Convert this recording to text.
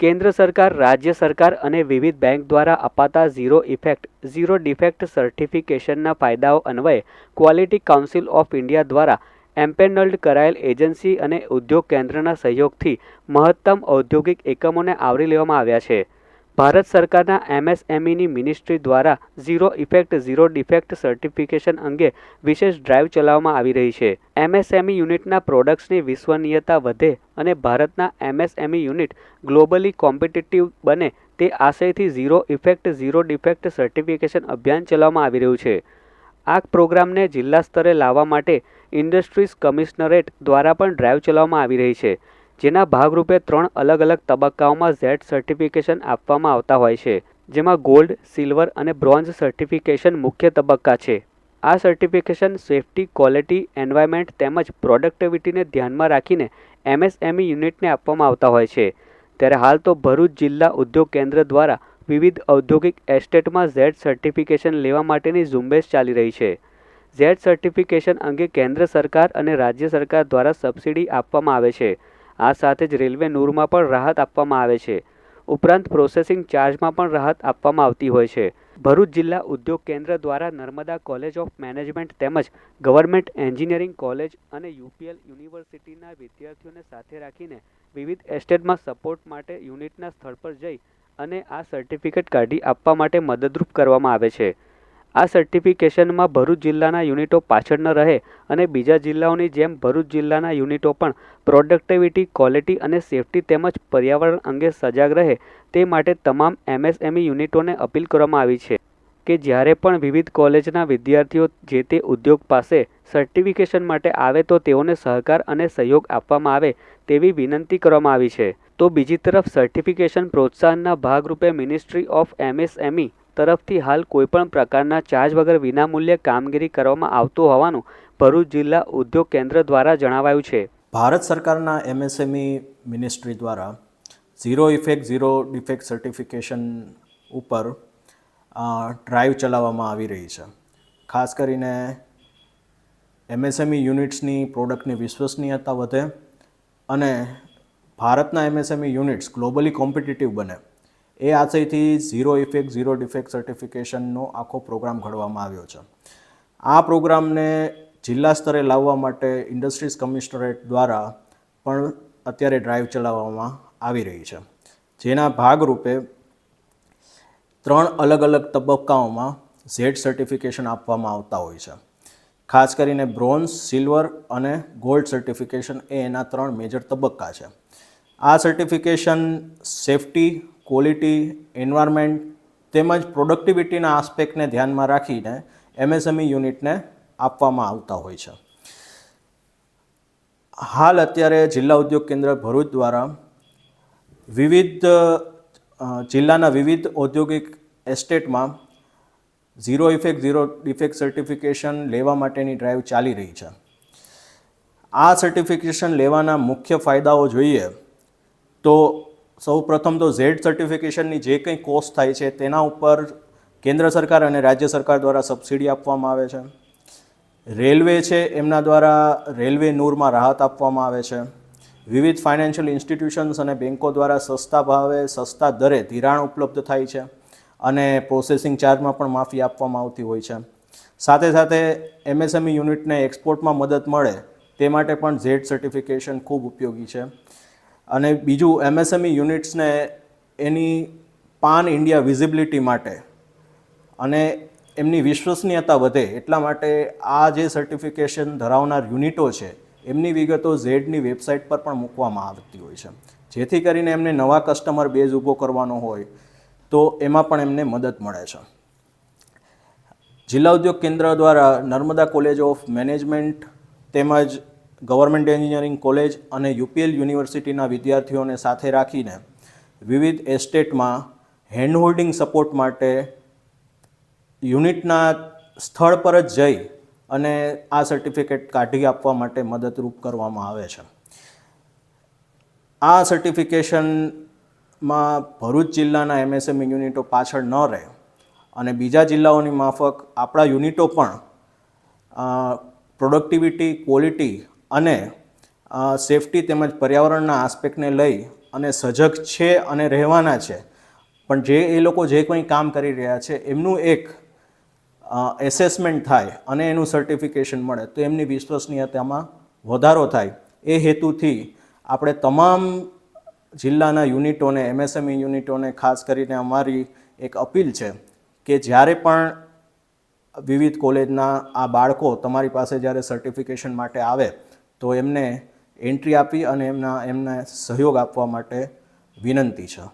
કેન્દ્ર સરકાર, રાજ્ય સરકાર અને વિવિધ બેંક દ્વારા અપાતા ઝીરો ઇફેક્ટ, ઝીરો ડિફેક્ટ સર્ટિફિકેશનના ફાયદાઓ અન્વયે ક્વોલિટી કાઉન્સિલ ઓફ ઇન્ડિયા દ્વારા એમ્પેનલ્ડ કરાયેલ એજન્સી અને ઉદ્યોગ કેન્દ્રના સહયોગથી મહત્તમ ઔદ્યોગિક એકમોને આવરી લેવામાં આવ્યા છે. ભારત સરકારના એમએસએમઈની મિનિસ્ટ્રી દ્વારા zero effect, zero defect certification અંગે વિશેષ ડ્રાઈવ ચલાવવામાં આવી રહી છે. એમએસએમઈ યુનિટના પ્રોડક્ટ્સની વિશ્વનીયતા વધે અને ભારતના એમએસએમઈ યુનિટ ગ્લોબલી કોમ્પિટિટિવ બને તે આશયથી zero effect, zero defect certification અભિયાન ચલાવવામાં આવી રહ્યું છે. આ પ્રોગ્રામને જિલ્લા સ્તરે લાવવા માટે ઇન્ડસ્ટ્રીઝ કમિશનરેટ દ્વારા પણ ડ્રાઈવ ચલાવવામાં આવી રહી છે. જેના ભાગરૂપે ત્રણ અલગ અલગ તબક્કાઓમાં ઝેડ સર્ટિફિકેશન આપવામાં આવતા હોય છે, જેમાં ગોલ્ડ, સિલ્વર અને બ્રોન્ઝ સર્ટિફિકેશન મુખ્ય તબક્કા છે. આ સર્ટિફિકેશન સેફટી, ક્વોલિટી, એન્વાયરમેન્ટ તેમજ પ્રોડક્ટિવિટીને ધ્યાનમાં રાખીને એમએસએમઈ યુનિટને આપવામાં આવતા હોય છે. ત્યારે હાલ તો ભરૂચ જિલ્લા ઉદ્યોગ કેન્દ્ર દ્વારા વિવિધ ઔદ્યોગિક એસ્ટેટમાં ઝેડ સર્ટિફિકેશન લેવા માટેની ઝુંબેશ ચાલી રહી છે. ઝેડ સર્ટિફિકેશન અંગે કેન્દ્ર સરકાર અને રાજ્ય સરકાર દ્વારા સબસિડી આપવામાં આવે છે. આ સાથે જ રેલવે નૂરમાં પણ રાહત આપવામાં આવે છે. ઉપરાંત પ્રોસેસિંગ ચાર્જમાં પણ રાહત આપવામાં આવતી હોય છે. ભરૂચ જિલ્લા ઉદ્યોગ કેન્દ્ર દ્વારા નર્મદા કોલેજ ઓફ મેનેજમેન્ટ તેમજ ગવર્મેન્ટ એન્જિનિયરિંગ કોલેજ અને યુપીએલ યુનિવર્સિટીના વિદ્યાર્થીઓને સાથે રાખીને વિવિધ એસ્ટેટમાં સપોર્ટ માટે યુનિટના સ્થળ પર જઈ અને આ સર્ટિફિકેટ કાઢી આપવા માટે મદદરૂપ કરવામાં આવે છે. આ સર્ટિફિકેશનમાં ભરૂચ જિલ્લાના યુનિટો પાછળ ન રહે અને બીજા જિલ્લાઓની જેમ ભરૂચ જિલ્લાના યુનિટો પણ પ્રોડક્ટિવિટી ક્વોલિટી અને સેફટી તેમજ પર્યાવરણ અંગે સજાગ રહે તે માટે તમામ એમએસએમઈ યુનિટોને અપીલ કરવામાં આવી છે કે જ્યારે પણ વિવિધ કોલેજના વિદ્યાર્થીઓ જે તે ઉદ્યોગ પાસે સર્ટિફિકેશન માટે આવે તો તેઓને સહકાર અને સહયોગ આપવામાં આવે તેવી વિનંતી કરવામાં આવી છે. તો બીજી તરફ સર્ટિફિકેશન પ્રોત્સાહનના ભાગરૂપે મિનિસ્ટ્રી ઓફ એમએસએમઈ તરફથી હાલ કોઈપણ પ્રકારના ચાર્જ વગર વિનામૂલ્યે કામગીરી કરવામાં આવતું હોવાનું ભરૂચ જિલ્લા ઉદ્યોગ કેન્દ્ર દ્વારા જણાવાયું છે. ભારત સરકારના એમએસએમઈ મિનિસ્ટ્રી દ્વારા zero effect, zero defect certification ઉપર ડ્રાઈવ ચલાવવામાં આવી રહી છે. ખાસ કરીને એમએસએમઈ યુનિટ્સની પ્રોડક્ટની વિશ્વસનીયતા વધે અને ભારતના એમએસએમઈ યુનિટ્સ ગ્લોબલી કોમ્પિટિટિવ બને. એ આશયથી ઝીરો ઇફેક્ટ, ઝીરો ડિફેક્ટ સર્ટિફિકેશનનો આખો પ્રોગ્રામ ઘડવામાં આવ્યો છે. આ પ્રોગ્રામને જિલ્લા સ્તરે લાવવા માટે ઇન્ડસ્ટ્રીઝ કમિશનરેટ દ્વારા પણ અત્યારે ડ્રાઈવ ચલાવવામાં આવી રહી છે. જેના ભાગરૂપે ત્રણ અલગ અલગ તબક્કાઓમાં ઝેડ સર્ટિફિકેશન આપવામાં આવતા હોય છે. ખાસ કરીને બ્રોન્ઝ, સિલ્વર અને ગોલ્ડ સર્ટિફિકેશન એ એના ત્રણ મેજર તબક્કા છે. આ સર્ટિફિકેશન સેફટી ક્વોલિટી એન્વાયરમેન્ટ તેમજ પ્રોડક્ટિવિટીના આસ્પેક્ટને ધ્યાનમાં રાખીને એમએસએમઈ યુનિટને આપવામાં આવતા હોય છે. હાલ અત્યારે જિલ્લા ઉદ્યોગ કેન્દ્ર ભરૂચ દ્વારા વિવિધ જિલ્લાના વિવિધ ઔદ્યોગિક એસ્ટેટમાં zero effect zero defect certification લેવા માટેની ડ્રાઈવ ચાલી રહી છે. આ સર્ટિફિકેશન લેવાના મુખ્ય ફાયદાઓ જોઈએ તો સૌ પ્રથમ તો ઝેડ સર્ટિફિકેશનની જે કંઈ કોસ્ટ થાય છે, તેના ઉપર કેન્દ્ર સરકાર અને રાજ્ય સરકાર દ્વારા સબસિડી આપવામાં આવે છે. રેલવે છે, એમના દ્વારા રેલવે નૂરમાં રાહત આપવામાં આવે છે. વિવિધ ફાઇનાન્શિયલ ઇન્સ્ટિટ્યુશન્સ અને બેન્કો દ્વારા સસ્તા ભાવે, સસ્તા દરે ધિરાણ ઉપલબ્ધ થાય છે અને પ્રોસેસિંગ ચાર્જમાં પણ માફી આપવામાં આવતી હોય છે. સાથે સાથે એમએસએમઈ યુનિટને એક્સપોર્ટમાં મદદ મળે, તે માટે પણ ઝેડ સર્ટિફિકેશન ખૂબ ઉપયોગી છે. અને બીજું એમએસએમઈ યુનિટ્સને એની પાન ઇન્ડિયા વિઝિબિલિટી માટે અને એમની વિશ્વસનીયતા વધે એટલા માટે આ જે સર્ટિફિકેશન ધરાવનાર યુનિટો છે, એમની વિગતો ઝેડની વેબસાઇટ પર પણ મૂકવામાં આવતી હોય છે. જેથી કરીને એમને નવા કસ્ટમર બેઝ ઊભો કરવાનો હોય તો એમાં પણ એમને મદદ મળે છે. જિલ્લા ઉદ્યોગ કેન્દ્ર દ્વારા નર્મદા કોલેજ ઓફ મેનેજમેન્ટ તેમજ ગવર્મેન્ટ એન્જિનિયરિંગ કોલેજ અને યુપીએલ યુનિવર્સિટીના વિદ્યાર્થીઓને સાથે રાખીને વિવિધ એસ્ટેટમાં હેન્ડ હોલ્ડિંગ સપોર્ટ માટે યુનિટના સ્થળ પર જ જઈ અને આ સર્ટિફિકેટ કાઢી આપવા માટે મદદરૂપ કરવામાં આવે છે. આ સર્ટિફિકેશનમાં ભરૂચ જિલ્લાના એમએસએમઈ યુનિટો પાછળ ન રહે અને બીજા જિલ્લાઓની માફક આપણા યુનિટો પણ પ્રોડક્ટિવિટી, ક્વોલિટી અને સેફટી તેમજ પર્યાવરણના આસ્પેક્ટને લઈ અને સજગ છે અને રહેવાના છે. પણ જે એ લોકો જે કંઈ કામ કરી રહ્યા છે, એમનું એક એસેસમેન્ટ થાય અને એનું સર્ટિફિકેશન મળે, તો એમની વિશ્વસનીયતામાં વધારો થાય. એ હેતુથી આપણે તમામ જિલ્લાના યુનિટોને એમએસએમઈ યુનિટોને ખાસ કરીને અમારી એક અપીલ છે કે જ્યારે પણ વિવિધ કોલેજના આ બાળકો તમારી પાસે જ્યારે સર્ટિફિકેશન માટે આવે તો એમને એન્ટ્રી આપી અને એમના એમને સહયોગ આપવા માટે વિનંતી છે.